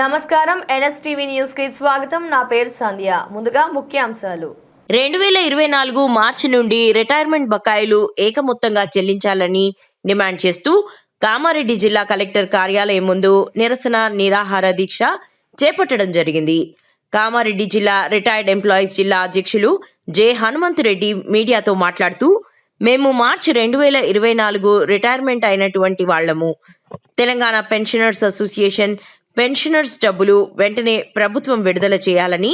నమస్కారం. ఎన్ఎస్టీవీ న్యూస్కి స్వాగతం. నా పేరు సంధ్య. ముందుగా ముఖ్యాంశాలు. రెండు వేల ఇరవై నాలుగు మార్చి నుండి రిటైర్మెంట్ బకాయిలు ఏకమొత్తంగా చెల్లించాలని డిమాండ్ చేస్తూ కామారెడ్డి జిల్లా కలెక్టర్ కార్యాలయం ముందు నిరసన నిరాహార దీక్ష చేపట్టడం జరిగింది. కామారెడ్డి జిల్లా రిటైర్డ్ ఎంప్లాయీస్ జిల్లా అధ్యక్షులు జె. హనుమంత్ రెడ్డి మీడియాతో మాట్లాడుతూ మేము మార్చి రెండు వేల ఇరవై నాలుగు రిటైర్మెంట్ అయినటువంటి వాళ్ళము తెలంగాణ పెన్షనర్స్ అసోసియేషన్ పెన్షనర్స్ డబ్బులు వెంటనే ప్రభుత్వం విడుదల చేయాలని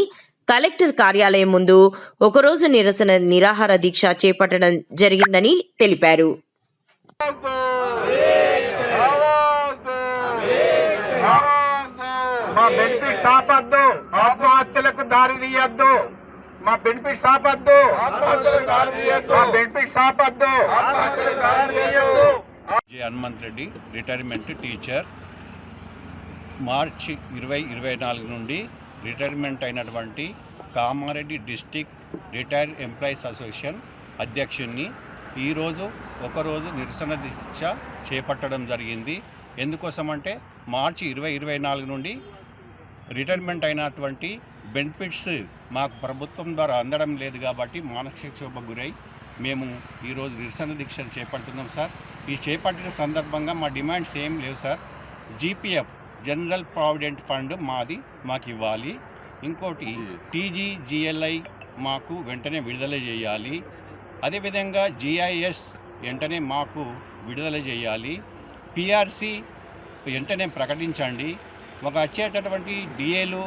కలెక్టర్ కార్యాలయం ముందు ఒకరోజు నిరసన నిరాహార దీక్ష చేపట్టడం జరిగిందని తెలిపారు. మా బెనిఫిట్స్ ఆపద్దు. ఆత్మహత్యలకు దారి తీయద్దు. మా బెనిఫిట్స్ ఆపద్దు. మా benefits ఆపద్దు. J Hanumanth Reddy retirement teacher. March ఇరవై ఇరవై నాలుగు నుండి రిటైర్మెంట్ అయినటువంటి Kamareddy district retired employees association అధ్యక్షుడిని ఈరోజు ఒకరోజు నిరసన దీక్ష చేపట్టడం జరిగింది. ఎందుకోసమంటే మార్చి ఇరవై ఇరవై నాలుగు నుండి రిటైర్మెంట్ అయినటువంటి బెనిఫిట్స్ మాకు ప్రభుత్వం ద్వారా అందడం లేదు కాబట్టి మానసిక క్షోభ గురై మేము ఈరోజు నిరసన దీక్షలు చేపడుతున్నాం సార్. ఈ చేపట్టిన సందర్భంగా మా డిమాండ్స్ ఏం లేవు sir. GPF general provident fund మాది మాకు ఇవ్వాలి. ఇంకోటి టీజీ జిఎల్ఐ మాకు వెంటనే విడుదల చేయాలి. అదేవిధంగా జిఐఎస్ వెంటనే మాకు విడుదల చేయాలి. పిఆర్సి వెంటనే ప్రకటించండి. ఒక వచ్చేటటువంటి డిఏలు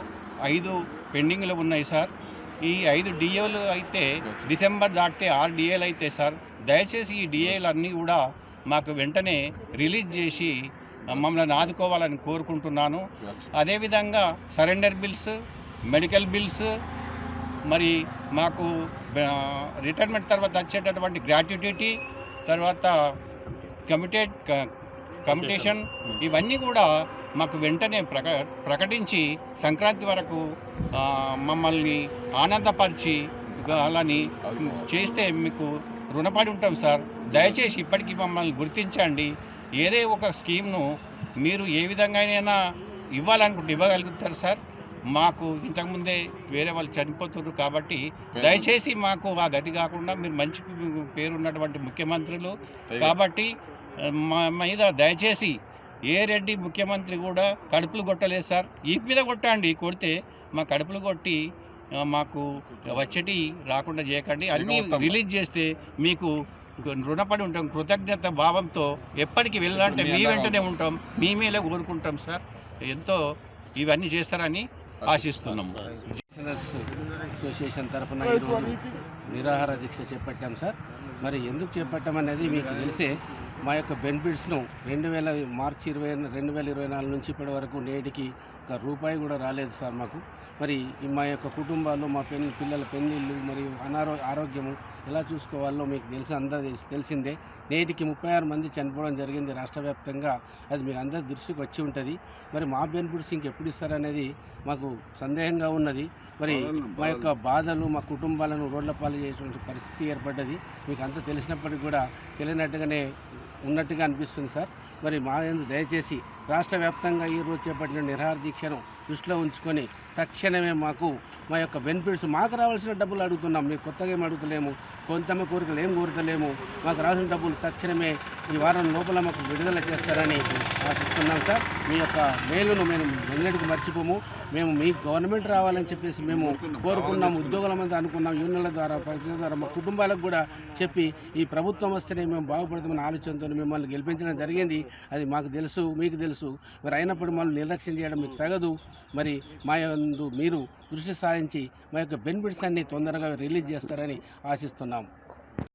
ఐదు పెండింగ్లు ఉన్నాయి సార్. ఈ ఐదు డిఏలు అయితే డిసెంబర్ దాటితే ఆరు డిఏలు అయితే సార్. దయచేసి ఈ డిఏలు అన్నీ కూడా మాకు వెంటనే రిలీజ్ చేసి మమ్మల్ని ఆదుకోవాలని కోరుకుంటున్నాను. అదేవిధంగా సరెండర్ బిల్స్ మెడికల్ బిల్స్ మరి మాకు రిటైర్మెంట్ తర్వాత వచ్చేటటువంటి గ్రాట్యుటీ తర్వాత కమిటెడ్ కమిటేషన్ ఇవన్నీ కూడా మాకు వెంటనే ప్రక ప్రకటించి సంక్రాంతి వరకు మమ్మల్ని ఆనందపరిచి అలాని చేస్తే మీకు రుణపడి ఉంటాం సార్. దయచేసి ఇప్పటికీ మమ్మల్ని గుర్తించండి. ఏదే ఒక స్కీమ్ను మీరు ఏ విధంగానైనా ఇవ్వాలనుకుంటే ఇవ్వగలుగుతారు సార్. మాకు ఇంతకుముందే వేరే వాళ్ళు చనిపోతున్నారు కాబట్టి దయచేసి మాకు ఆ గతి కాకుండా మీరు మంచి పేరున్నటువంటి ముఖ్యమంత్రులు కాబట్టి మా మీద దయచేసి ఏ రెడ్డి ముఖ్యమంత్రి కూడా కడుపులు కొట్టలేదు సార్. ఈ మీద కొట్టండి కొడితే మా కడుపులు కొట్టి మాకు వచ్చేటి రాకుండా చేయకండి. అన్నీ రిలీజ్ చేస్తే మీకు రుణపడి ఉంటాం. కృతజ్ఞత భావంతో ఎప్పటికి వెళ్ళాలంటే మీ వెంటనే ఉంటాం. మీ మేలే కోరుకుంటాం సార్. ఎంతో ఇవన్నీ చేస్తారని ఆశిస్తున్నాము. బిజినెస్ అసోసియేషన్ తరఫున ఈరోజు నిరాహార దీక్ష చేపట్టాం సార్. మరి ఎందుకు చేపట్టామనేది మీకు తెలిసే మా యొక్క బెనిఫిట్స్ను రెండు వేల మార్చి ఇరవై రెండు వేల ఇరవై నాలుగు నుంచి ఇప్పటి వరకు నేటికి ఒక రూపాయి కూడా రాలేదు సార్ మాకు. మరి మా యొక్క కుటుంబాలు మా పెన్ పిల్లల పెళ్ళిళ్ళు మరియు అనారో ఆరోగ్యము ఎలా చూసుకోవాలో మీకు తెలిసి అందరూ తెలిసిందే. నేటికి ముప్పై ఆరు మంది చనిపోవడం జరిగింది రాష్ట్ర వ్యాప్తంగా. అది మీకు అందరి దృష్టికి వచ్చి ఉంటుంది. మరి మా బెనిఫిట్స్ ఇంకెప్పుడు ఇస్తారనేది మాకు సందేహంగా ఉన్నది. మరి మా యొక్క బాధలు. మా కుటుంబాలను రోడ్ల పాలు చేసేటువంటి పరిస్థితి ఏర్పడ్డది. మీకు అంతా తెలిసినప్పటికీ కూడా తెలియనట్టుగానే ఉన్నట్టుగా అనిపిస్తుంది సార్. మరి మా దయచేసి రాష్ట్ర వ్యాప్తంగా ఈరోజు చేపట్టిన నిరహార దీక్షను దృష్టిలో ఉంచుకొని తక్షణమే మాకు మా యొక్క బెనిఫిట్స్ మాకు రావాల్సిన డబ్బులు అడుగుతున్నాం. మీరు కొత్తగా ఏమి అడుగుతలేము కొంతమ కోరికలు ఏం కోరుతలేము మాకు రాసిన డబ్బులు తక్షణమే ఈ వారం లోపల మాకు విడుదల చేస్తారని ఆశిస్తున్నాం సార్. మీ యొక్క మేలును మేము ఎన్నటికి మర్చిపోము. మేము మీ గవర్నమెంట్ రావాలని చెప్పేసి మేము కోరుకున్నాం ఉద్యోగుల మంది అనుకున్నాం యూనియన్ల ద్వారా ప్రజల ద్వారా మా కుటుంబాలకు కూడా చెప్పి ఈ ప్రభుత్వం వస్తేనే మేము బాగుపడతామన్న ఆలోచనతో మిమ్మల్ని గెలిపించడం జరిగింది. అది మాకు తెలుసు మీకు తెలుసు. మరి అయినప్పుడు మమ్మల్ని నిర్లక్ష్యం చేయడం మీకు తగదు. మరి మా మీరు దృష్టి సారించి మా యొక్క బెనిఫిట్స్ అన్ని తొందరగా రిలీజ్ చేస్తారని ఆశిస్తున్నాము